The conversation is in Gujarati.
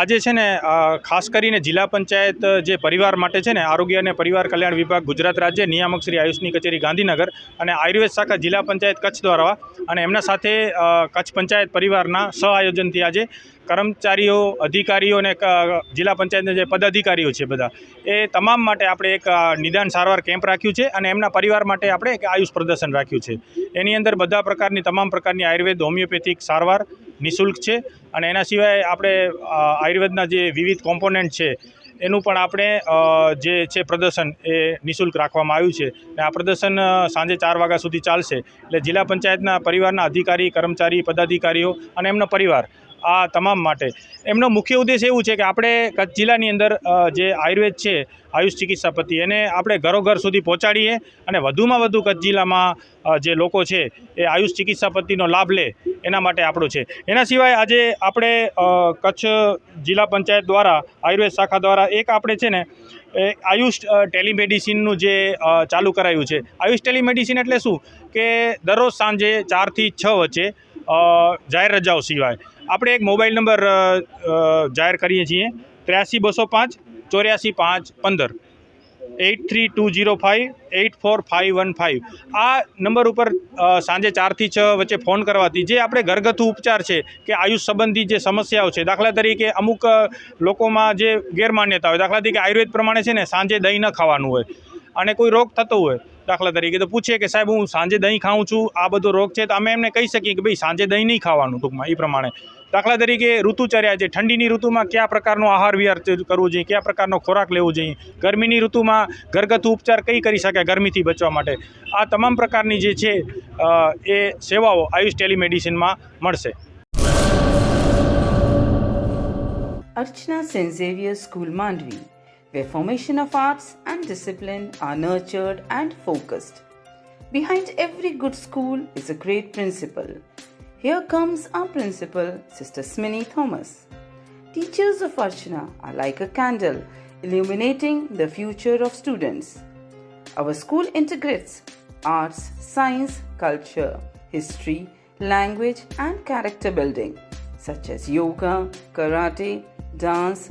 આજે છે ને ખાસ કરીને જિલ્લા પંચાયત જે પરિવાર માટે છે ને, આરોગ્ય અને પરિવાર કલ્યાણ વિભાગ, ગુજરાત રાજ્ય નિયામક શ્રી આયુષની કચેરી, ગાંધીનગર અને આયુર્વેદ શાખા જિલ્લા પંચાયત કચ્છ દ્વારા અને એમના સાથે કચ્છ પંચાયત પરિવારના સહઆયોજનથી આજે કર્મચારીઓ, અધિકારીઓ અને જિલ્લા પંચાયતના જે પદાધિકારીઓ છે બધા, એ તમામ માટે આપણે એક નિદાન સારવાર કેમ્પ રાખ્યું છે અને એમના પરિવાર માટે આપણે એક આયુષ પ્રદર્શન રાખ્યું છે. એની અંદર બધા પ્રકારની, તમામ પ્રકારની આયુર્વેદ, હોમિયોપેથિક સારવાર નિઃશુલ્ક છે અને એના સિવાય આપણે આયુર્વેદના જે વિવિધ કોમ્પોનન્ટ છે, એનું પણ આપણે જે છે પ્રદર્શન એ નિઃશુલ્ક રાખવામાં આવ્યું છે. અને આ પ્રદર્શન સાંજે ચાર વાગ્યા સુધી ચાલશે. એટલે જિલ્લા પંચાયતના પરિવારના અધિકારી, કર્મચારી, પદાધિકારીઓ અને એમનો પરિવાર આ તમામ માટે. એમનો મુખ્ય ઉદ્દેશ એવું છે કે આપણે કચ્છ જિલ્લાની અંદર જે આયુર્વેદ છે, આયુષ ચિકિત્સા પદ્ધતિ એને આપણે ઘરોઘર સુધી પહોંચાડીએ અને વધુમાં વધુ કચ્છ જિલ્લામાં જે લોકો છે, એ આયુષ ચિકિત્સા પદ્ધતિનો લાભ લે, એના માટે આપણું છે. એના સિવાય આજે આપણે કચ્છ જિલ્લા પંચાયત દ્વારા, આયુર્વેદ શાખા દ્વારા એક આપણે છે ને આયુષ ટેલિમેડિસિનનું જે ચાલુ કરાયું છે. આયુષ ટેલિમેડિસિન એટલે શું? કે દરરોજ સાંજે ચારથી છ વચ્ચે જાહેર રજાઓ સિવાય. આપણે એક મોબાઈલ નંબર જાહેર કરીએ છીએ. ત્ર્યાસી બસો પાંચ, ચોર્યાસી પાંચ પંદર. Eight three two zero five, eight four five one five. આ નંબર ઉપર સાંજે ચારથી છ વચ્ચે ફોન કરવાથી જે આપણે ઘરગથ્થુ ઉપચાર છે કે આયુષ સંબંધી જે સમસ્યાઓ છે, દાખલા તરીકે અમુક લોકોમાં જે ગેરમાન્યતા હોય, દાખલા તરીકે આયુર્વેદ પ્રમાણે છે ને સાંજે દહીં ન ખાવાનું હોય અને કોઈ રોગ થતો હોય દાખલા તરીકે તો પૂછે કે સાહેબ હું સાંજે દહીં ખાઉં છું આ બધો રોગ છે તો અમે એમને કહી શકીએ કે ભાઈ સાંજે દહીં નહીં ખાવાનું ટૂંકમાં એ પ્રમાણે. દાખલા તરીકે ઋતુચર્યા છે ઠંડીની ઋતુમાં કયા પ્રકારનો આહાર વિહાર કરવો જોઈએ કયા પ્રકારનો ખોરાક લેવો જોઈએ ગરમીની ઋતુમાં ઘરગથ્થુ ઉપચાર કઈ કરી શકાય ગરમીથી બચવા માટે? આ તમામ પ્રકારની જે છે એ સેવાઓ આયુષ ટેલિમેડિસિનમાં મળશે. અર્ચના. Xavier School Mandvi, where formation of arts and discipline are nurtured and focused. Behind every good school is a great principal. Here comes our principal, Sister Smini Thomas. Teachers of Archana are like a candle illuminating the future of students. Our school integrates arts, science, culture, history, language, and character building, such as yoga, karate, dance,